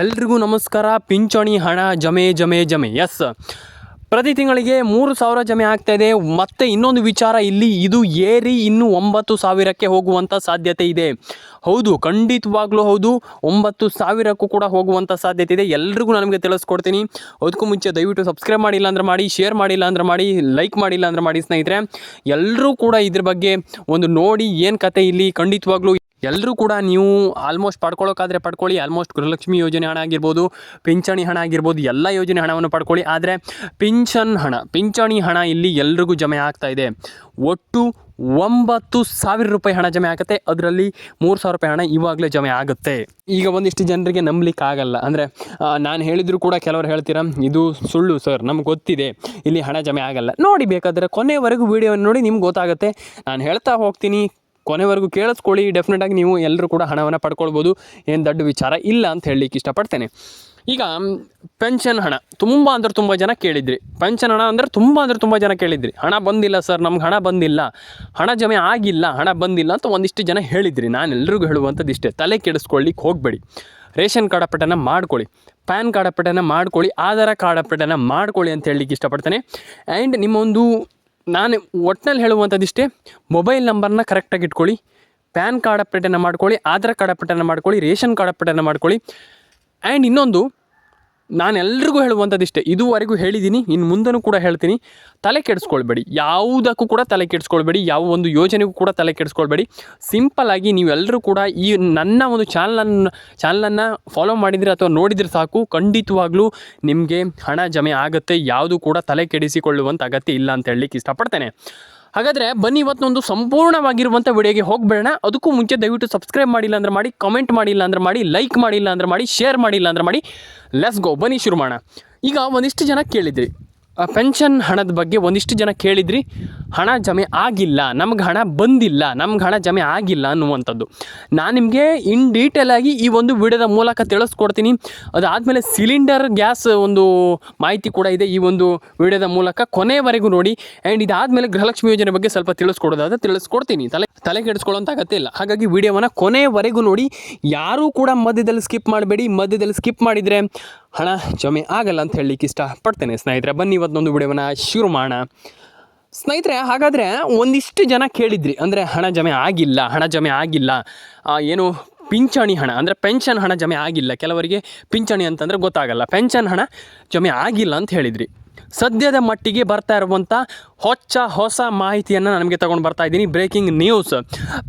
ಎಲ್ರಿಗೂ ನಮಸ್ಕಾರ. ಪಿಂಚಣಿ ಹಣ ಜಮೆ ಜಮೆ ಜಮೆ. ಎಸ್ ಪ್ರತಿ ತಿಂಗಳಿಗೆ ಮೂರು ಸಾವಿರ ಜಮೆ ಆಗ್ತಾ ಇದೆ. ಮತ್ತೆ ಇನ್ನೊಂದು ವಿಚಾರ ಇಲ್ಲಿ. ಇದು ಏರಿ ಇನ್ನು ಒಂಬತ್ತು ಸಾವಿರಕ್ಕೆ ಹೋಗುವಂಥ ಸಾಧ್ಯತೆ ಇದೆ. ಹೌದು, ಖಂಡಿತವಾಗ್ಲೂ ಹೌದು. ಒಂಬತ್ತು ಸಾವಿರಕ್ಕೂ ಕೂಡ ಹೋಗುವಂಥ ಸಾಧ್ಯತೆ ಇದೆ. ಎಲ್ರಿಗೂ ನನಗೆ ತಿಳಿಸ್ಕೊಡ್ತೀನಿ. ಅದಕ್ಕೂ ಮುಂಚೆ ದಯವಿಟ್ಟು ಸಬ್ಸ್ಕ್ರೈಬ್ ಮಾಡಿಲ್ಲ ಅಂದ್ರೆ ಮಾಡಿ ಶೇರ್ ಮಾಡಿಲ್ಲ ಅಂದ್ರೆ ಮಾಡಿ ಲೈಕ್ ಮಾಡಿಲ್ಲ ಅಂದ್ರೆ ಮಾಡಿ ಸ್ನೇಹಿತರೆ. ಎಲ್ಲರೂ ಕೂಡ ಇದ್ರ ಬಗ್ಗೆ ಒಂದು ನೋಡಿ. ಏನು ಕತೆ ಇಲ್ಲಿ? ಖಂಡಿತವಾಗ್ಲೂ ಎಲ್ಲರೂ ಕೂಡ ನೀವು ಆಲ್ಮೋಸ್ಟ್ ಪಡ್ಕೊಳ್ಳೋಕ್ಕಾದರೆ ಪಡ್ಕೊಳ್ಳಿ. ಆಲ್ಮೋಸ್ಟ್ ಗೃಹಲಕ್ಷ್ಮಿ ಯೋಜನೆ ಹಣ ಆಗಿರ್ಬೋದು, ಪಿಂಚಣಿ ಹಣ ಆಗಿರ್ಬೋದು, ಎಲ್ಲ ಯೋಜನೆ ಹಣವನ್ನು ಪಡ್ಕೊಳ್ಳಿ. ಆದರೆ ಪಿಂಚನ್ ಹಣ, ಪಿಂಚಣಿ ಹಣ ಇಲ್ಲಿ ಎಲ್ರಿಗೂ ಜಮೆ ಆಗ್ತಾ ಇದೆ. ಒಟ್ಟು ಒಂಬತ್ತು ಸಾವಿರ ರೂಪಾಯಿ ಹಣ ಜಮೆ ಆಗುತ್ತೆ. ಅದರಲ್ಲಿ ಮೂರು ಸಾವಿರ ರೂಪಾಯಿ ಹಣ ಇವಾಗಲೇ ಜಮೆ ಆಗುತ್ತೆ. ಈಗ ಒಂದಿಷ್ಟು ಜನರಿಗೆ ನಂಬಲಿಕ್ಕೆ ಆಗಲ್ಲ ಅಂದರೆ ನಾನು ಹೇಳಿದರೂ ಕೂಡ ಕೆಲವರು ಹೇಳ್ತೀರ, ಇದು ಸುಳ್ಳು ಸರ್, ನಮ್ಗೆ ಗೊತ್ತಿದೆ. ಇಲ್ಲಿ ಹಣ ಜಮೆ ಆಗಲ್ಲ. ನೋಡಿ ಬೇಕಾದರೆ ಕೊನೆವರೆಗೂ ವೀಡಿಯೋವನ್ನು ನೋಡಿ ನಿಮ್ಗೆ ಗೊತ್ತಾಗುತ್ತೆ. ನಾನು ಹೇಳ್ತಾ ಹೋಗ್ತೀನಿ. ಕೊನೆವರೆಗೂ ಕೇಳಿಸ್ಕೊಳ್ಳಿ. ಡೆಫಿನೆಟಾಗಿ ನೀವು ಎಲ್ಲರೂ ಕೂಡ ಹಣವನ್ನು ಪಡ್ಕೊಳ್ಬೋದು. ಏನು ದೊಡ್ಡ ವಿಚಾರ ಇಲ್ಲ ಅಂತ ಹೇಳಲಿಕ್ಕೆ ಇಷ್ಟಪಡ್ತೇನೆ. ಈಗ, ಪೆನ್ಷನ್ ಹಣ. ತುಂಬ ಅಂದ್ರೆ ತುಂಬ ಜನ ಕೇಳಿದ್ರಿ. ಪೆನ್ಷನ್ ಹಣ ಅಂದರೆ ತುಂಬ ಅಂದರೆ ತುಂಬ ಜನ ಕೇಳಿದ್ರಿ. ಹಣ ಬಂದಿಲ್ಲ ಸರ್, ನಮ್ಗೆ ಹಣ ಬಂದಿಲ್ಲ. ಹಣ ಜಮೆ ಆಗಿಲ್ಲ, ಹಣ ಬಂದಿಲ್ಲ ಅಂತ ಒಂದಿಷ್ಟು ಜನ ಹೇಳಿದ್ರಿ. ನಾನು ಎಲ್ರಿಗೂ ಹೇಳುವಂಥದ್ದು ಇಷ್ಟೇ. ತಲೆ ಕೆಡಿಸ್ಕೊಳ್ಳಿಕ್ಕೆ ಹೋಗಬೇಡಿ. ರೇಷನ್ ಕಾರ್ಡ್ ಅಪ್ಡೇಟನ್ನು ಮಾಡ್ಕೊಳ್ಳಿ. ಪ್ಯಾನ್ ಕಾರ್ಡ್ ಅಪ್ಡೇಟನ್ನು ಮಾಡ್ಕೊಳ್ಳಿ. ಆಧಾರ್ ಕಾರ್ಡ್ ಅಪ್ಡೇಟನ್ನು ಮಾಡ್ಕೊಳ್ಳಿ ಅಂತ ಹೇಳಲಿಕ್ಕೆ ಇಷ್ಟಪಡ್ತೇನೆ. ಆ್ಯಂಡ್ ನಿಮ್ಮೊಂದು ನಾನು ಒಟ್ಟಿನಲ್ಲಿ ಹೇಳುವಂಥದ್ದಿಷ್ಟೇ ಮೊಬೈಲ್ ನಂಬರ್ನ ಕರೆಕ್ಟಾಗಿ ಇಟ್ಕೊಳ್ಳಿ, ಪ್ಯಾನ್ ಕಾರ್ಡ್ ಅಪ್ಡೇಟನ್ನು ಮಾಡ್ಕೊಳ್ಳಿ, ಆಧಾರ್ ಕಾರ್ಡ್ ಅಪ್ಡೇಟನ್ನು ಮಾಡ್ಕೊಳ್ಳಿ, ರೇಷನ್ ಕಾರ್ಡ್ ಅಪ್ಡೇಟನ್ನು ಮಾಡ್ಕೊಳ್ಳಿ. ಆ್ಯಂಡ್ ಇನ್ನೊಂದು ನಾನು ಹೇಳುವಂಥದ್ದಿಷ್ಟೇ. ಇದುವರೆಗೂ ಹೇಳಿದ್ದೀನಿ ಇನ್ನು ಮುಂದೆನೂ ಕೂಡ ಹೇಳ್ತೀನಿ. ತಲೆ ಕೆಡಿಸ್ಕೊಳ್ಬೇಡಿ. ಯಾವುದಕ್ಕೂ ಕೂಡ ತಲೆ ಕೆಡಿಸ್ಕೊಳ್ಬೇಡಿ. ಯಾವ ಒಂದು ಯೋಜನೆಗೂ ಕೂಡ ತಲೆ ಕೆಡಿಸ್ಕೊಳ್ಬೇಡಿ. ಸಿಂಪಲ್ಲಾಗಿ ನೀವೆಲ್ಲರೂ ಕೂಡ ಈ ನನ್ನ ಒಂದು ಚಾನಲನ್ನು ಚಾನಲನ್ನು ಫಾಲೋ ಮಾಡಿದರೆ ಅಥವಾ ನೋಡಿದರೆ ಸಾಕು. ಖಂಡಿತವಾಗ್ಲೂ ನಿಮಗೆ ಹಣ ಜಮೆ ಆಗುತ್ತೆ. ಯಾವುದು ಕೂಡ ತಲೆ ಕೆಡಿಸಿಕೊಳ್ಳುವಂಥ ಅಗತ್ಯ ಇಲ್ಲ ಅಂತ ಹೇಳಲಿಕ್ಕೆ ಇಷ್ಟಪಡ್ತೇನೆ. ಹಾಗಾದರೆ ಬನ್ನಿ ಇವತ್ತೊಂದು ಸಂಪೂರ್ಣವಾಗಿರುವಂಥ ವಿಡಿಯೋಗೆ ಹೋಗಬೇಡ ಅದಕ್ಕೂ ಮುಂಚೆ ದಯವಿಟ್ಟು ಸಬ್ಸ್ಕ್ರೈಬ್ ಮಾಡಿಲ್ಲ ಅಂದ್ರೆ ಮಾಡಿ ಕಮೆಂಟ್ ಮಾಡಿಲ್ಲ ಅಂದ್ರೆ ಮಾಡಿ ಲೈಕ್ ಮಾಡಿಲ್ಲ ಅಂದ್ರೆ ಮಾಡಿ ಶೇರ್ ಮಾಡಿಲ್ಲ ಅಂದ್ರೆ ಮಾಡಿ. ಲೆಸ್ ಗೋ ಬನ್ನಿ ಶುರು ಮಾಡೋಣ ಈಗ ಒಂದಿಷ್ಟು ಜನ ಕೇಳಿದ್ರಿ. ಪೆನ್ಷನ್ ಹಣದ ಬಗ್ಗೆ ಒಂದಿಷ್ಟು ಜನ ಕೇಳಿದ್ರಿ, ಹಣ ಜಮೆ ಆಗಿಲ್ಲ, ನಮ್ಗೆ ಹಣ ಬಂದಿಲ್ಲ, ನಮ್ಗೆ ಹಣ ಜಮೆ ಆಗಿಲ್ಲ ಅನ್ನುವಂಥದ್ದು. ನಾನು ನಿಮಗೆ ಇನ್ ಡೀಟೇಲಾಗಿ ಈ ಒಂದು ವಿಡಿಯೋದ ಮೂಲಕ ತಿಳಿಸ್ಕೊಡ್ತೀನಿ. ಅದಾದಮೇಲೆ ಸಿಲಿಂಡರ್, ಗ್ಯಾಸ್ ಒಂದು ಮಾಹಿತಿ ಕೂಡ ಇದೆ ಈ ಒಂದು ವಿಡಿಯೋದ ಮೂಲಕ ಕೊನೆವರೆಗೂ ನೋಡಿ. ಆ್ಯಂಡ್ ಇದಾದಮೇಲೆ ಗೃಹಲಕ್ಷ್ಮಿ ಯೋಜನೆ ಬಗ್ಗೆ ಸ್ವಲ್ಪ ತಿಳಿಸ್ಕೊಡೋದಾದ್ರೆ ತಿಳಿಸ್ಕೊಡ್ತೀನಿ. ತಲೆ ತಲೆ ಕೆಡಿಸ್ಕೊಳ್ಳೋಂಥ ಅಗತ್ಯ ಇಲ್ಲ. ಹಾಗಾಗಿ ವಿಡಿಯೋವನ್ನು ಕೊನೆವರೆಗೂ ನೋಡಿ. ಯಾರೂ ಕೂಡ ಮಧ್ಯದಲ್ಲಿ ಸ್ಕಿಪ್ ಮಾಡಬೇಡಿ. ಮಧ್ಯದಲ್ಲಿ ಸ್ಕಿಪ್ ಮಾಡಿದರೆ ಹಣ, ಜಮೆ ಆಗಲ್ಲ ಅಂತ ಹೇಳಲಿಕ್ಕೆ ಇಷ್ಟಪಡ್ತೇನೆ ಸ್ನೇಹಿತರೆ. ಬನ್ನಿ ಇವತ್ತೊಂದು ವಿಡಿಯೋವನ್ನು ಶುರು ಮಾಡೋಣ. ಸ್ನೇಹಿತರೆ, ಹಾಗಾದರೆ ಒಂದಿಷ್ಟು ಜನ ಕೇಳಿದ್ರಿ, ಅಂದರೆ ಹಣ ಜಮೆ ಆಗಿಲ್ಲ, ಹಣ ಜಮೆ ಆಗಿಲ್ಲ ಏನು ಪಿಂಚಣಿ ಹಣ, ಅಂದರೆ ಪೆನ್ಷನ್ ಹಣ ಜಮೆ ಆಗಿಲ್ಲ. ಕೆಲವರಿಗೆ ಪಿಂಚಣಿ ಅಂತಂದರೆ ಗೊತ್ತಾಗಲ್ಲ. ಪೆನ್ಷನ್ ಹಣ ಜಮೆ ಆಗಿಲ್ಲ ಅಂತ ಹೇಳಿದ್ರಿ. ಸದ್ಯದ ಮಟ್ಟಿಗೆ ಬರ್ತಾ ಇರುವಂಥ ಹೊಚ್ಚ, ಹೊಸ ಮಾಹಿತಿಯನ್ನು ನಮಗೆ ತಗೊಂಡು ಬರ್ತಾ ಇದ್ದೀನಿ. Breaking news.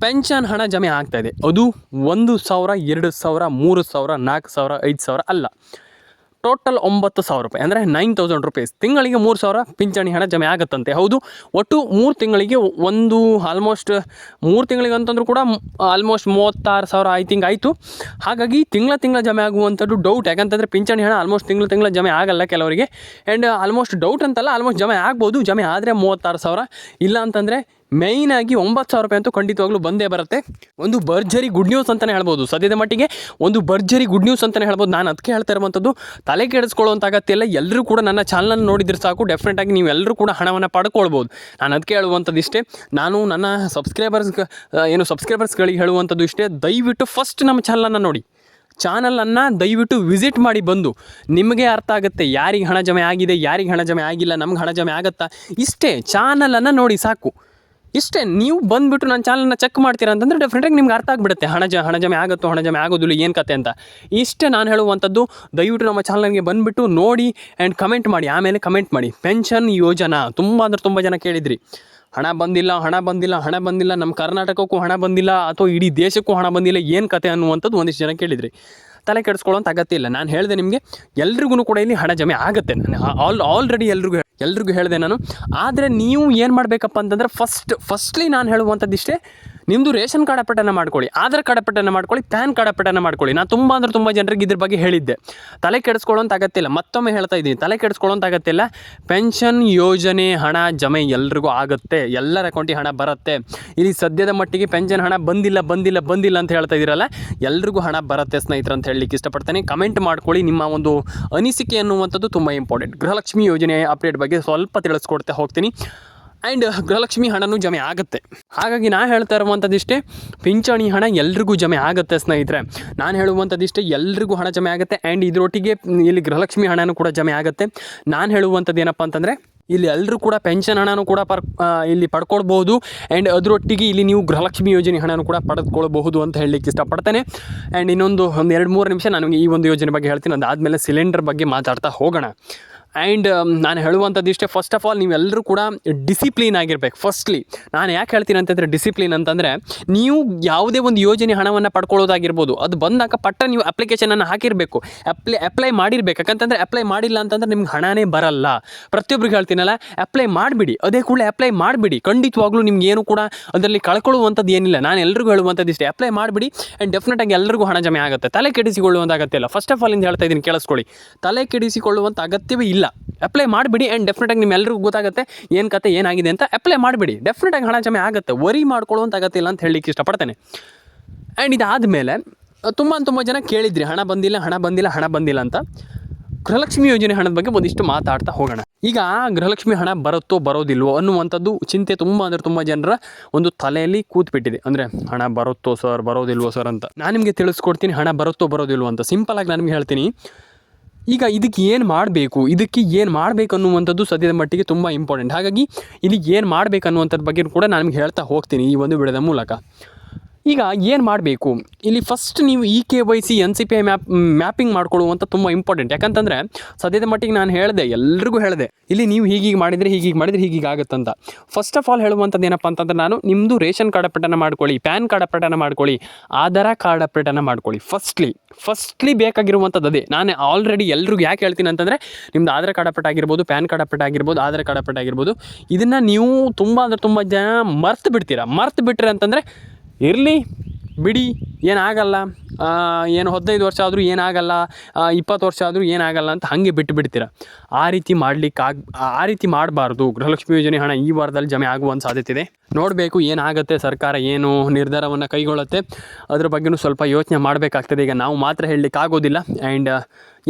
ಪೆನ್ಷನ್ ಹಣ ಜಮೆ ಆಗ್ತಾ ಇದೆ. ಅದು ಒಂದು ಸಾವಿರ, ಎರಡು ಸಾವಿರ, ಮೂರು ಸಾವಿರ, ನಾಲ್ಕು ಸಾವಿರ, ಐದು ಸಾವಿರ ಅಲ್ಲ. ಟೋಟಲ್ ಒಂಬತ್ತು ಸಾವಿರ ರೂಪಾಯಿ. ಅಂದರೆ ನೈನ್ ತೌಸಂಡ್ ರುಪೀಸ್ ತಿಂಗಳಿಗೆ ಮೂರು ಸಾವಿರ, ಪಿಂಚಣಿ ಹಣ ಜಮೆ ಆಗುತ್ತಂತೆ. ಹೌದು, ಒಟ್ಟು ಮೂರು ತಿಂಗಳಿಗೆ ಒಂದು ಆಲ್ಮೋಸ್ಟ್ ಮೂರು ತಿಂಗಳಿಗೆ ಅಂತಂದ್ರೂ ಕೂಡ ಆಲ್ಮೋಸ್ಟ್ ಮೂವತ್ತಾರು ಸಾವಿರ ಐ ತಿಂಗ್ ಆಯಿತು. ಹಾಗಾಗಿ ತಿಂಗಳ ತಿಂಗಳ ಜಮೆ ಆಗುವಂಥದ್ದು ಡೌಟ್ ಯಾಕಂತಂದರೆ ಪಿಂಚಣಿ ಹಣ ಆಲ್ಮೋಸ್ಟ್ ತಿಂಗಳ ತಿಂಗಳ ಜಮೆ ಆಗಲ್ಲ ಕೆಲವರಿಗೆ. ಆ್ಯಂಡ್ ಆಲ್ಮೋಸ್ಟ್ ಡೌಟ್ ಅಂತಲ್ಲ ಆಲ್ಮೋಸ್ಟ್ ಜಮೆ ಆಗ್ಬೋದು. ಜಮೆ ಆದರೆ ಮೂವತ್ತಾರು ಸಾವಿರ. ಇಲ್ಲ ಅಂತಂದರೆ ಮೇಯ್ನಾಗಿ ಒಂಬತ್ತು ಸಾವಿರ ರೂಪಾಯಿ ಅಂತೂ ಖಂಡಿತವಾಗ್ಲೂ ಬಂದೇ ಬರುತ್ತೆ. ಒಂದು ಭರ್ಜರಿ ಗುಡ್ ನ್ಯೂಸ್ ಅಂತಲೇ ಹೇಳ್ಬೋದು. ಸದ್ಯದ ಮಟ್ಟಿಗೆ ಒಂದು ಭರ್ಜರಿ ಗುಡ್ ನ್ಯೂಸ್ ಅಂತಲೇ ಹೇಳ್ಬೋದು. ನಾನು ಅದಕ್ಕೆ ಹೇಳ್ತಾ ಇರುವಂಥದ್ದು, ತಲೆ ಕೆಡಿಸ್ಕೊಳ್ಳುವಂಥ ಅಗತ್ಯ ಎಲ್ಲರೂ ಕೂಡ ನನ್ನ ಚಾನಲನ್ನು ನೋಡಿದ್ರೆ ಸಾಕು. ಡೆಫಿನೆಟಾಗಿ ನೀವು ಎಲ್ಲರೂ ಕೂಡ ಹಣವನ್ನು ಪಡ್ಕೊಳ್ಬೋದು. ನಾನು ಅದಕ್ಕೆ ಹೇಳುವಂಥದ್ದು ಇಷ್ಟೇ. ನಾನು ನನ್ನ ಸಬ್ಸ್ಕ್ರೈಬರ್ಸ್ ಏನು ಸಬ್ಸ್ಕ್ರೈಬರ್ಸ್ಗಳಿಗೆ ಹೇಳುವಂಥದ್ದು ಇಷ್ಟೇ. ದಯವಿಟ್ಟು ಫಸ್ಟ್ ನಮ್ಮ ಚಾನಲನ್ನು ನೋಡಿ. ಚಾನಲನ್ನು ದಯವಿಟ್ಟು ವಿಸಿಟ್ ಮಾಡಿ ಬಂದು. ನಿಮಗೆ ಅರ್ಥ ಆಗುತ್ತೆ. ಯಾರಿಗೆ ಹಣ ಜಮೆ ಆಗಿದೆ, ಯಾರಿಗೆ ಹಣ ಜಮೆ ಆಗಿಲ್ಲ, ನಮ್ಗೆ ಹಣ ಜಮೆ ಆಗುತ್ತಾ? ಇಷ್ಟೇ. ಚಾನಲನ್ನು ನೋಡಿ ಸಾಕು. ಇಷ್ಟೇ, ನೀವು ಬಂದುಬಿಟ್ಟು ನನ್ನ ಚಾನಲ್ನ ಚೆಕ್ ಮಾಡ್ತೀರಾ ಅಂತಂದರೆ ಡೆಫಿನೆಟಾಗಿ ನಿಮ್ಗೆ ಅರ್ಥ ಆಗಿಬಿಡುತ್ತೆ. ಹಣ ಜ ಹಣ ಜಮೆ ಆಗುತ್ತೋ ಹಣ ಜಮೆ ಆಗೋದಿಲ್ಲ ಏನು ಕತೆ ಅಂತ. ಇಷ್ಟೇ ನಾನು ಹೇಳುವಂಥದ್ದು, ದಯವಿಟ್ಟು ನಮ್ಮ ಚಾನಲ್ಗೆ ಬಂದುಬಿಟ್ಟು ನೋಡಿ ಆ್ಯಂಡ್ ಕಮೆಂಟ್ ಮಾಡಿ. ಆಮೇಲೆ ಕಮೆಂಟ್ ಮಾಡಿ. ಪೆನ್ಷನ್ ಯೋಜನಾ. ತುಂಬ ಅಂದ್ರೆ ತುಂಬ ಜನ ಕೇಳಿದ್ರಿ. ಹಣ ಬಂದಿಲ್ಲ ಹಣ ಬಂದಿಲ್ಲ ಹಣ ಬಂದಿಲ್ಲ ನಮ್ಮ ಕರ್ನಾಟಕಕ್ಕೂ ಹಣ ಬಂದಿಲ್ಲ, ಅಥವಾ ಇಡೀ ದೇಶಕ್ಕೂ ಹಣ ಬಂದಿಲ್ಲ, ಏನು ಕತೆ ಅನ್ನುವಂಥದ್ದು ಒಂದಿಷ್ಟು ಜನ ಕೇಳಿದ್ರಿ. ತಲೆ ಕೆಡಿಸ್ಕೊಳ್ಳೋಂಥ ಅಗತ್ಯ ಇಲ್ಲ. ನಾನು ಹೇಳಿದೆ ನಿಮಗೆ ಎಲ್ರಿಗೂ ಕೂಡ ಇಲ್ಲಿ ಹಣ ಜಮೆ ಆಗುತ್ತೆ. ನಾನು ಆಲ್ ಆಲ್ರೆಡಿ ಎಲ್ರಿಗೂ ಎಲ್ರಿಗೂ ಹೇಳಿದೆ ನಾನು. ಆದರೆ ನೀವು ಏನು ಮಾಡಬೇಕಪ್ಪ ಅಂತಂದರೆ ಫಸ್ಟ್ ಫಸ್ಟ್ಲಿ ನಾನು ಹೇಳುವಂಥದ್ದು ಇಷ್ಟೇ ನಿಮ್ಮದು ರೇಷನ್ ಕಾರ್ಡ್ ಅಪ್ಪಟನ್ನು ಮಾಡ್ಕೊಳ್ಳಿ, ಆಧಾರ್ ಕಾರ್ಡ್ ಅಪ್ಪಟನ್ನು ಮಾಡ್ಕೊಳ್ಳಿ, ಪ್ಯಾನ್ ಕಾರ್ಡ್ ಅಪ್ಪಟನ್ನು ಮಾಡ್ಕೊಳ್ಳಿ. ನಾನು ತುಂಬ ಅಂದ್ರೆ ತುಂಬ ಜನರಿಗೆ ಇದ್ರ ಬಗ್ಗೆ ಹೇಳಿದ್ದೆ. ತಲೆ ಕೆಡಿಸ್ಕೊಳ್ಳೋಂತ ಆಗತ್ತಿಲ್ಲ ಮತ್ತೊಮ್ಮೆ ಹೇಳ್ತಾ ಇದ್ದೀನಿ. ತಲೆ ಕೆಡಿಸ್ಕೊಳ್ಳೋಂತ ಆಗತ್ತಿಲ್ಲ ಪೆನ್ಷನ್ ಯೋಜನೆ ಹಣ ಜಮೆ ಎಲ್ರಿಗೂ ಆಗುತ್ತೆ. ಎಲ್ಲರ ಅಕೌಂಟಿಗೆ ಹಣ ಬರುತ್ತೆ. ಇಲ್ಲಿ ಸದ್ಯದ ಮಟ್ಟಿಗೆ ಪೆನ್ಷನ್ ಹಣ ಬಂದಿಲ್ಲ ಬಂದಿಲ್ಲ ಬಂದಿಲ್ಲ ಅಂತ ಹೇಳ್ತಾ ಇದ್ದೀರಲ್ಲ, ಎಲ್ರಿಗೂ ಹಣ ಬರುತ್ತೆ ಸ್ನೇಹಿತರು ಅಂತ ಹೇಳಲಿಕ್ಕೆ ಇಷ್ಟಪಡ್ತೇನೆ. ಕಮೆಂಟ್ ಮಾಡ್ಕೊಳ್ಳಿ. ನಿಮ್ಮ ಒಂದು ಅನಿಸಿಕೆ ಅನ್ನುವಂಥದ್ದು ತುಂಬ ಇಂಪಾರ್ಟೆಂಟ್ ಗೃಹಲಕ್ಷ್ಮಿ ಯೋಜನೆ ಅಪ್ಡೇಟ್ ಬಗ್ಗೆ ಸ್ವಲ್ಪ ತಿಳಿಸ್ಕೊಡ್ತಾ ಹೋಗ್ತೀನಿ. ಆ್ಯಂಡ್ ಗೃಹಲಕ್ಷ್ಮಿ ಹಣನೂ ಜಮೆ ಆಗುತ್ತೆ. ಹಾಗಾಗಿ ನಾನು ಹೇಳ್ತಾ ಇರುವಂಥದ್ದಿಷ್ಟೇ ಪಿಂಚಣಿ ಹಣ ಎಲ್ರಿಗೂ ಜಮೆ ಆಗುತ್ತೆ ಸ್ನೇಹಿತರೆ. ನಾನು ಹೇಳುವಂಥದ್ದಿಷ್ಟೇ ಎಲ್ರಿಗೂ ಹಣ ಜಮೆ ಆಗುತ್ತೆ ಆ್ಯಂಡ್ ಇದರೊಟ್ಟಿಗೆ ಇಲ್ಲಿ ಗೃಹಲಕ್ಷ್ಮಿ ಹಣನೂ ಕೂಡ ಜಮೆ ಆಗುತ್ತೆ. ನಾನು ಹೇಳುವಂಥದ್ದು ಏನಪ್ಪ ಅಂತಂದರೆ, ಇಲ್ಲಿ ಎಲ್ಲರೂ ಕೂಡ ಪೆನ್ಷನ್ ಹಣನೂ ಕೂಡ ಪರ್ ಇಲ್ಲಿ ಪಡ್ಕೊಳ್ಬೋದು ಆ್ಯಂಡ್ ಅದರೊಟ್ಟಿಗೆ ಇಲ್ಲಿ ನೀವು ಗೃಹಲಕ್ಷ್ಮಿ ಯೋಜನೆ ಹಣನೂ ಕೂಡ ಪಡೆದುಕೊಳ್ಬಹುದು ಅಂತ ಹೇಳಲಿಕ್ಕೆ ಇಷ್ಟಪಡ್ತೇನೆ. ಆ್ಯಂಡ್ ಇನ್ನೊಂದು, ಒಂದು ಎರಡು ಮೂರು ನಿಮಿಷ ನನಗೆ ಈ ಒಂದು ಯೋಜನೆ ಬಗ್ಗೆ ಹೇಳ್ತೀನಿ. ಅದಾದಮೇಲೆ ಸಿಲಿಂಡರ್ ಬಗ್ಗೆ ಮಾತಾಡ್ತಾ ಹೋಗೋಣ. ಆ್ಯಂಡ್ ನಾನು ಹೇಳುವಂಥದ್ದು ಇಷ್ಟೇ. ಫಸ್ಟ್ ಆಫ್ ಆಲ್ ನೀವೆಲ್ಲರೂ ಕೂಡ ಡಿಸಿಪ್ಲಿನ್ ಆಗಿರ್ಬೇಕು. ಫಸ್ಟ್ಲಿ ನಾನು ಯಾಕೆ ಹೇಳ್ತೀನಿ ಅಂತಂದರೆ ಡಿಸಿಪ್ಲಿನ್ ಅಂತಂದರೆ ನೀವು ಯಾವುದೇ ಒಂದು ಯೋಜನೆ ಹಣವನ್ನು ಪಡ್ಕೊಳ್ಳೋದಾಗಿರ್ಬೋದು. ಅದು ಬಂದಾಗ ಪಟ್ಟ ನೀವು ಅಪ್ಲಿಕೇಶನನ್ನು ಹಾಕಿರಬೇಕು. ಅಪ್ಲೈ ಅಪ್ಲೈ ಮಾಡಿರ್ಬೇಕು. ಯಾಕಂತಂದರೆ ಅಪ್ಲೈ ಮಾಡಿಲ್ಲ ಅಂತಂದ್ರೆ ನಿಮ್ಗೆ ಹಣನೇ ಬರಲ್ಲ. ಪ್ರತಿಯೊಬ್ಬರಿಗೆ ಹೇಳ್ತೀನಲ್ಲ ಅಪ್ಲೈ ಮಾಡಿಬಿಡಿ. ಅದೇ ಕೂಡ ಅಪ್ಲೈ ಮಾಡಿಬಿಡಿ. ಖಂಡಿತವಾಗ್ಲೂ ನಿಮ್ಗೆ ಏನು ಕೂಡ ಅದರಲ್ಲಿ ಕಳ್ಕೊಳ್ಳುವಂಥದ್ದು ಏನಿಲ್ಲ. ನಾನು ಎಲ್ಲರಿಗೂ ಹೇಳುವಂಥದ್ದು ಇಷ್ಟೇ. ಅಪ್ಲೈ ಮಾಡಿಬಿಡಿ ಆ್ಯಂಡ್ ಡೆಫಿನೆಟಾಗಿ ಎಲ್ಲರಿಗೂ ಹಣ ಜಮೆ ಆಗುತ್ತೆ. ತಲೆ ಕೆಡಿಸಿಕೊಳ್ಳುವಂಥ ಅಗತ್ಯ ಇಲ್ಲ. ಫಸ್ಟ್ ಆಫ್ ಆಲ್ ಇಂದ ಹೇಳ್ತಾ ಇದ್ದೀನಿ, ಕೇಳಿಸ್ಕೊಳ್ಳಿ. ತಲೆ ಕೆಡಿಸಿಕೊಳ್ಳುವಂಥ ಅಗತ್ಯವೇ ಇಲ್ಲ. ಅಪ್ಲೈ ಮಾಡಿಬಿಡಿ ಆ್ಯಂಡ್ ಡೆಫಿನೆಟಾಗಿ ನಿಮ್ಮೆಲ್ಲರಿಗೂ ಗೊತ್ತಾಗುತ್ತೆ ಏನು ಕತೆ ಏನಾಗಿದೆ ಅಂತ ಅಪ್ಲೈ ಮಾಡಿಬಿಡಿ. ಡೆಫಿನೆಟಾಗಿ ಹಣ ಜಮೆ ಆಗುತ್ತೆ. ವರಿ ಮಾಡ್ಕೊಳ್ಳುವಂಥ ಅಗತ್ಯ ಇಲ್ಲ ಅಂತ ಹೇಳಲಿಕ್ಕೆ ಇಷ್ಟಪಡ್ತೇನೆ. ಆ್ಯಂಡ್ ಇದಾದಮೇಲೆ ತುಂಬ ತುಂಬ ಜನ ಕೇಳಿದ್ರಿ, ಹಣ ಬಂದಿಲ್ಲ ಹಣ ಬಂದಿಲ್ಲ ಹಣ ಬಂದಿಲ್ಲ ಅಂತ. ಗೃಹಲಕ್ಷ್ಮಿ ಯೋಜನೆ ಹಣದ ಬಗ್ಗೆ ಒಂದಿಷ್ಟು ಮಾತಾಡ್ತಾ ಹೋಗೋಣ. ಈಗ ಗೃಹಲಕ್ಷ್ಮಿ ಹಣ ಬರುತ್ತೋ, ಬರೋದಿಲ್ವೋ ಅನ್ನುವಂಥದ್ದು ಚಿಂತೆ ತುಂಬ ಅಂದರೆ ತುಂಬ ಜನರ ಒಂದು ತಲೆಯಲ್ಲಿ ಕೂತ್ಬಿಟ್ಟಿದೆ. ಅಂದರೆ ಹಣ ಬರುತ್ತೋ ಸರ್, ಬರೋದಿಲ್ವೋ ಸರ್ ಅಂತ. ನಾನು ನಿಮಗೆ ತಿಳಿಸ್ಕೊಡ್ತೀನಿ, ಹಣ ಬರುತ್ತೋ, ಬರೋದಿಲ್ವೋ ಅಂತ. ಸಿಂಪಲಾಗಿ ನಾನು ನಿಮ್ಗೆ ಹೇಳ್ತೀನಿ. ಈಗ ಇದಕ್ಕೆ ಏನು ಮಾಡಬೇಕು? ಇದಕ್ಕೆ ಏನು ಮಾಡಬೇಕು ಅನ್ನುವಂಥದ್ದು ಸದ್ಯದ ಮಟ್ಟಿಗೆ ತುಂಬ ಇಂಪಾರ್ಟೆಂಟ್ ಹಾಗಾಗಿ, ಇಲ್ಲಿ ಏನು ಮಾಡಬೇಕು ಅನ್ನುವಂಥದ್ದು ಬಗ್ಗೆ ಕೂಡ ನಾನು ನಿಮ್ಗೆ ಹೇಳ್ತಾ ಹೋಗ್ತೀನಿ ಈ ಒಂದು ವಿಡಿಯೋದ ಮೂಲಕ. ಈಗ ಏನು ಮಾಡಬೇಕು? ಇಲ್ಲಿ ಫಸ್ಟ್ ನೀವು E K Y C N C P I map mapping ಮಾಡ್ಕೊಳ್ಳುವಂಥ ತುಂಬ ಇಂಪಾರ್ಟೆಂಟ್ ಯಾಕಂತಂದರೆ, ಸದ್ಯದ ಮಟ್ಟಿಗೆ ನಾನು ಹೇಳಿದೆ, ಎಲ್ರಿಗೂ ಹೇಳಿದೆ, ಇಲ್ಲಿ ನೀವು ಹೀಗೀಗೆ ಮಾಡಿದರೆ ಹೀಗೀಗೆ ಮಾಡಿದರೆ ಹೀಗೀಗೆ ಆಗುತ್ತಂತ. ಫಸ್ಟ್ ಆಫ್ ಆಲ್ ಹೇಳುವಂಥದ್ದು ಏನಪ್ಪ ಅಂತಂದ್ರೆ ನಾನು ನಿಮ್ಮದು ರೇಷನ್ ಕಾರ್ಡ್ ಅಪ್ಡೇಟನ್ನು ಮಾಡ್ಕೊಳ್ಳಿ, ಪ್ಯಾನ್ ಕಾರ್ಡ್ ಅಪ್ಡೇಟನ್ನು ಮಾಡ್ಕೊಳ್ಳಿ, ಆಧಾರ ಕಾರ್ಡ್ ಅಪ್ಡೇಟನ್ನು ಮಾಡ್ಕೊಳ್ಳಿ ಫಸ್ಟ್ಲಿ ಫಸ್ಟ್ಲಿ ಬೇಕಾಗಿರುವಂಥದ್ದು ಅದೇ. ನಾನು ಆಲ್ರೆಡಿ ಎಲ್ರಿಗೂ ಯಾಕೆ ಹೇಳ್ತೀನಿ ಅಂತಂದರೆ ನಿಮ್ಮದು ಆಧಾರ್ ಕಾರ್ಡ್ ಅಪ್ಡೇಟ್ ಆಗಿರ್ಬೋದು, ಪ್ಯಾನ್ ಕಾರ್ಡ್ ಅಪ್ಡೇಟ್ ಆಗಿರ್ಬೋದು, ಆಧಾರ್ ಕಾರ್ಡ್ ಅಪ್ಡೇಟ್ ಆಗಿರ್ಬೋದು, ಇದನ್ನು ನೀವು ತುಂಬ ಅಂದರೆ ತುಂಬ ಜನ ಮರ್ತು ಬಿಡ್ತೀರಾ. ಮರ್ತು ಬಿಟ್ಟರೆ ಅಂತಂದರೆ ಇರಲಿ, ಬಿಡಿ, ಏನಾಗಲ್ಲ. ಏನು ಹದಿನೈದು ವರ್ಷ ಆದರೂ ಏನಾಗಲ್ಲ ಇಪ್ಪತ್ತು ವರ್ಷ ಆದರೂ ಏನಾಗಲ್ಲ ಅಂತ ಹಾಗೆ ಬಿಟ್ಟು ಬಿಡ್ತೀರ. ಆ ರೀತಿ ಮಾಡ್ಲಿಕ್ಕೆ ಆಗ, ಆ ರೀತಿ ಮಾಡಬಾರ್ದು. ಗೃಹಲಕ್ಷ್ಮಿ ಯೋಜನೆ ಹಣ ಈ ವಾರದಲ್ಲಿ ಜಮೆ ಆಗುವಂಥ ಸಾಧ್ಯತೆ ಇದೆ. ನೋಡಬೇಕು ಏನಾಗುತ್ತೆ, ಸರ್ಕಾರ ಏನು ನಿರ್ಧಾರವನ್ನು ಕೈಗೊಳ್ಳುತ್ತೆ. ಅದ್ರ ಬಗ್ಗೆನೂ ಸ್ವಲ್ಪ ಯೋಚನೆ ಮಾಡಬೇಕಾಗ್ತದೆ. ಈಗ ನಾವು ಮಾತ್ರ ಹೇಳಲಿಕ್ಕೆ ಆಗೋದಿಲ್ಲ. ಆ್ಯಂಡ್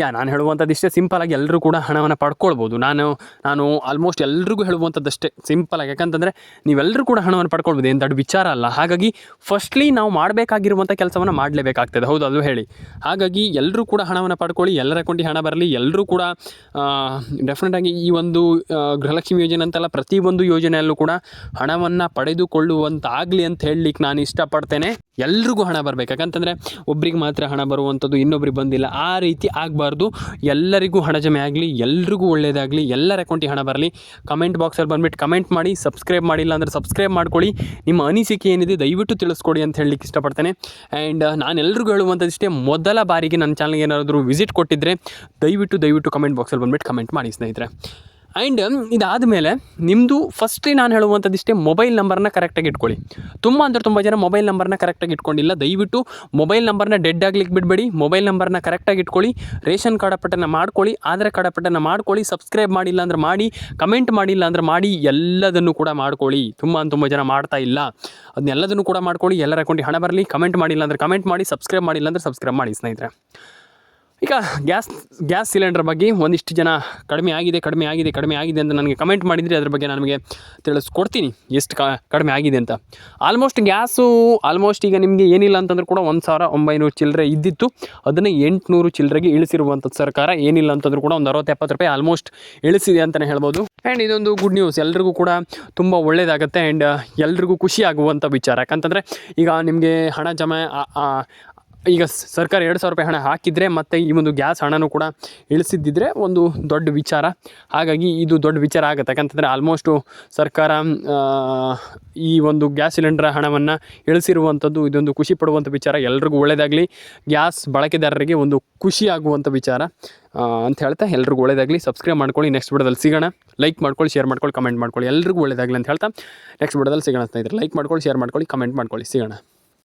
ಯಾ, ನಾನು ಹೇಳುವಂಥದ್ದು ಇಷ್ಟೇ. ಸಿಂಪಲಾಗಿ ಎಲ್ಲರೂ ಕೂಡ ಹಣವನ್ನು ಪಡ್ಕೊಳ್ಬೋದು. ನಾನು ನಾನು ಆಲ್ಮೋಸ್ಟ್ ಎಲ್ರಿಗೂ ಹೇಳುವಂಥದ್ದು ಅಷ್ಟೇ ಸಿಂಪಲಾಗಿ ಯಾಕಂತಂದರೆ ನೀವೆಲ್ಲರೂ ಕೂಡ ಹಣವನ್ನು ಪಡ್ಕೊಳ್ಬೋದು. ಏನು ದೊಡ್ಡ ವಿಚಾರ ಅಲ್ಲ. ಹಾಗಾಗಿ ಫಸ್ಟ್ಲಿ ನಾವು ಮಾಡಬೇಕಾಗಿರುವಂಥ ಕೆಲಸವನ್ನು ಮಾಡಲೇಬೇಕಾಗ್ತದೆ. ಹೌದು, ಅದು ಹೇಳಿ. ಹಾಗಾಗಿ ಎಲ್ಲರೂ ಕೂಡ ಹಣವನ್ನು ಪಡ್ಕೊಳ್ಳಿ. ಎಲ್ಲರ ಅಕೌಂಟಿಗೆ ಹಣ ಬರಲಿ. ಎಲ್ಲರೂ ಕೂಡ ಡೆಫಿನೆಟಾಗಿ ಈ ಒಂದು ಗೃಹಲಕ್ಷ್ಮಿ ಯೋಜನೆ ಅಂತಲ್ಲ ಪ್ರತಿಯೊಂದು ಯೋಜನೆಯಲ್ಲೂ ಕೂಡ ಹಣವನ್ನು ಪಡೆದುಕೊಳ್ಳುವಂತಾಗಲಿ ಅಂತ ಹೇಳಲಿಕ್ಕೆ ನಾನು ಇಷ್ಟಪಡ್ತೇನೆ. ಎಲ್ರಿಗೂ ಹಣ ಬರಬೇಕು. ಯಾಕಂತಂದರೆ ಒಬ್ರಿಗೆ ಮಾತ್ರ ಹಣ ಬರುವಂಥದ್ದು, ಇನ್ನೊಬ್ರಿಗೆ ಬಂದಿಲ್ಲ. ಆ ರೀತಿ ಆಗಬಾರ್ದು. ಎಲ್ಲರಿಗೂ ಹಣ ಜಮೆ ಆಗಲಿ, ಎಲ್ರಿಗೂ ಒಳ್ಳೆಯದಾಗಲಿ ಎಲ್ಲರ ಅಕೌಂಟಿಗೆ ಹಣ ಬರಲಿ. ಕಮೆಂಟ್ ಬಾಕ್ಸಲ್ಲಿ ಬಂದ್ಬಿಟ್ಟು ಕಮೆಂಟ್ ಮಾಡಿ, ಸಬ್ಸ್ಕ್ರೈಬ್ ಮಾಡಿಲ್ಲ ಅಂದರೆ ಸಬ್ಸ್ಕ್ರೈಬ್ ಮಾಡ್ಕೊಳ್ಳಿ. ನಿಮ್ಮ ಅನಿಸಿಕೆ ಏನಿದೆ ದಯವಿಟ್ಟು ತಿಳಿಸ್ಕೊಡಿ ಅಂತ ಹೇಳಲಿಕ್ಕೆ ಇಷ್ಟಪಡ್ತೇನೆ. ಆ್ಯಂಡ್ ನಾನು ಎಲ್ರಿಗೂ ಹೇಳುವಂಥದ್ದಿಷ್ಟೇ ಮೊದಲ ಬಾರಿಗೆ ನನ್ನ ಚಾನಲ್ಗೆ ಏನಾದರೂ ವಿಸಿಟ್ ಕೊಟ್ಟಿದ್ದರೆ ದಯವಿಟ್ಟು ದಯವಿಟ್ಟು ಕಮೆಂಟ್ ಬಾಕ್ಸಲ್ಲಿ ಬಂದ್ಬಿಟ್ಟು ಕಮೆಂಟ್ ಮಾಡಿ ಸ್ನೇಹಿತರೆ. ಆ್ಯಂಡ್ ಇದಾದಮೇಲೆ ನಿಮ್ಮದು ಫಸ್ಟ್ ನಾನು ಹೇಳುವಂಥದ್ದು ಇಷ್ಟೇ ಮೊಬೈಲ್ ನಂಬರ್ನ ಕರೆಕ್ಟಾಗಿ ಇಟ್ಕೊಳ್ಳಿ. ತುಂಬ ಅಂದರೆ ತುಂಬ ಜನ ಮೊಬೈಲ್ ನಂಬರ್ನ ಕರೆಕ್ಟಾಗಿ ಇಟ್ಕೊಂಡಿಲ್ಲ. ದಯವಿಟ್ಟು ಮೊಬೈಲ್ ನಂಬರ್ನ ಡೆಡ್ ಆಗ್ಲಿಕ್ಕೆ ಬಿಡಬೇಡಿ. ಮೊಬೈಲ್ ನಂಬರ್ನ ಕರೆಕ್ಟಾಗಿ ಇಟ್ಕೊಳ್ಳಿ. ರೇಷನ್ ಕಾರ್ಡ್ ಅಪ್ಪಟನ್ನು ಮಾಡ್ಕೊಳ್ಳಿ. ಆಧಾರ್ ಕಾರ್ಡ್ ಅಪ್ಪಟನ್ನು ಮಾಡ್ಕೊಳ್ಳಿ. ಸಬ್ಸ್ಕ್ರೈಬ್ ಮಾಡಿಲ್ಲ ಅಂದ್ರೆ ಮಾಡಿ. ಕಮೆಂಟ್ ಮಾಡಿಲ್ಲ ಅಂದ್ರೆ ಮಾಡಿ. ಎಲ್ಲದನ್ನು ಕೂಡ ಮಾಡ್ಕೊಳ್ಳಿ. ತುಂಬ ತುಂಬ ಜನ ಮಾಡ್ತಾ ಇಲ್ಲ. ಅದನ್ನೆಲ್ಲದನ್ನು ಕೂಡ ಮಾಡ್ಕೊಳ್ಳಿ. ಎಲ್ಲರ ಅಕೌಂಟಿಗೆ ಹಣ ಬರಲಿ. ಕಮೆಂಟ್ ಮಾಡಿಲ್ಲ ಅಂದರೆ ಕಮೆಂಟ್ ಮಾಡಿ. ಸಬ್ಸ್ಕ್ರೈಬ್ ಮಾಡಿಲ್ಲ ಅಂದರೆ ಸಬ್ಸ್ಕ್ರೈಬ್ ಮಾಡಿ ಸ್ನೇಹಿತರೆ. ಈಗ ಗ್ಯಾಸ್ ಗ್ಯಾಸ್ ಸಿಲಿಂಡರ್ ಬಗ್ಗೆ ಒಂದಿಷ್ಟು ಜನ ಕಡಿಮೆ ಆಗಿದೆ ಕಡಿಮೆ ಆಗಿದೆ ಕಡಿಮೆ ಆಗಿದೆ ಅಂತ ನನಗೆ ಕಮೆಂಟ್ ಮಾಡಿದರೆ ಅದ್ರ ಬಗ್ಗೆ ನನಗೆ ತಿಳಿಸ್ಕೊಡ್ತೀನಿ ಎಷ್ಟು ಕಡಿಮೆ ಆಗಿದೆ ಅಂತ. ಆಲ್ಮೋಸ್ಟ್ ಗ್ಯಾಸು ಆಲ್ಮೋಸ್ಟ್ ಈಗ ನಿಮಗೆ ಏನಿಲ್ಲ ಅಂತಂದ್ರೂ ಕೂಡ ಒಂದು ಸಾವಿರ ಒಂಬೈನೂರು ಚಿಲ್ಲರೆ ಇದ್ದಿತ್ತು. ಅದನ್ನು ಎಂಟುನೂರು ಚಿಲ್ಲರೆಗೆ ಇಳಿಸಿರುವಂಥದ್ದು ಸರ್ಕಾರ ಏನಿಲ್ಲ ಅಂತಂದ್ರೂ ಕೂಡ ಒಂದು ಅರವತ್ತು ಎಪ್ಪತ್ತು ರೂಪಾಯಿ ಆಲ್ಮೋಸ್ಟ್ ಇಳಿಸಿದೆ ಅಂತಲೇ ಹೇಳ್ಬೋದು. ಆ್ಯಂಡ್ ಇದೊಂದು ಗುಡ್ ನ್ಯೂಸ್ ಎಲ್ರಿಗೂ ಕೂಡ ತುಂಬ ಒಳ್ಳೆಯದಾಗುತ್ತೆ ಆ್ಯಂಡ್ ಎಲ್ರಿಗೂ ಖುಷಿ ಆಗುವಂಥ ವಿಚಾರ. ಯಾಕಂತಂದರೆ ಈಗ ನಿಮಗೆ ಹಣ ಜಮೆ ಈಗ ಸರ್ಕಾರ ಎರಡು ಸಾವಿರ ರೂಪಾಯಿ ಹಣ ಹಾಕಿದರೆ ಮತ್ತು ಈ ಒಂದು ಗ್ಯಾಸ್ ಹಣನೂ ಕೂಡ ಇಳಿಸಿದ್ದಿದ್ರೆ ಒಂದು ದೊಡ್ಡ ವಿಚಾರ. ಹಾಗಾಗಿ ಇದು ದೊಡ್ಡ ವಿಚಾರ ಆಗುತ್ತೆ. ಯಾಕಂತಂದರೆ ಆಲ್ಮೋಸ್ಟು ಸರ್ಕಾರ ಈ ಒಂದು ಗ್ಯಾಸ್ ಸಿಲಿಂಡರ್ ಹಣವನ್ನು ಇಳಿಸಿರುವಂಥದ್ದು ಇದೊಂದು ಖುಷಿ ಪಡುವಂಥ ವಿಚಾರ. ಎಲ್ರಿಗೂ ಒಳ್ಳೆಯದಾಗಲಿ ಗ್ಯಾಸ್ ಬಳಕೆದಾರರಿಗೆ ಒಂದು ಖುಷಿ ಆಗುವಂಥ ವಿಚಾರ ಅಂತ ಹೇಳ್ತಾ ಎಲ್ರಿಗೂ ಒಳ್ಳೆಯದಾಗಲಿ ಸಬ್ಸ್ಕ್ರೈಬ್ ಮಾಡ್ಕೊಳ್ಳಿ. ನೆಕ್ಸ್ಟ್ ವಿಡಿಯೋದಲ್ಲಿ ಸಿಗೋಣ. ಲೈಕ್ ಮಾಡ್ಕೊಳ್ಳಿ ಶೇರ್ ಮಾಡ್ಕೊಳ್ಳಿ ಕಮೆಂಟ್ ಮಾಡ್ಕೊಳ್ಳಿ. ಎಲ್ರಿಗೂ ಒಳ್ಳೆಯದಾಗಲಿ ಅಂತ ಹೇಳ್ತಾ ನೆಕ್ಸ್ಟ್ ವಿಡಿಯೋದಲ್ಲಿ ಸಿಗೋಣ ಸ್ನೇಹಿತರೆ. ಲೈಕ್ ಮಾಡ್ಕೊಳ್ಳಿ ಶೇರ್ ಮಾಡ್ಕೊಳ್ಳಿ ಕಮೆಂಟ್ ಮಾಡ್ಕೊಳ್ಳಿ. ಸಿಗೋಣ.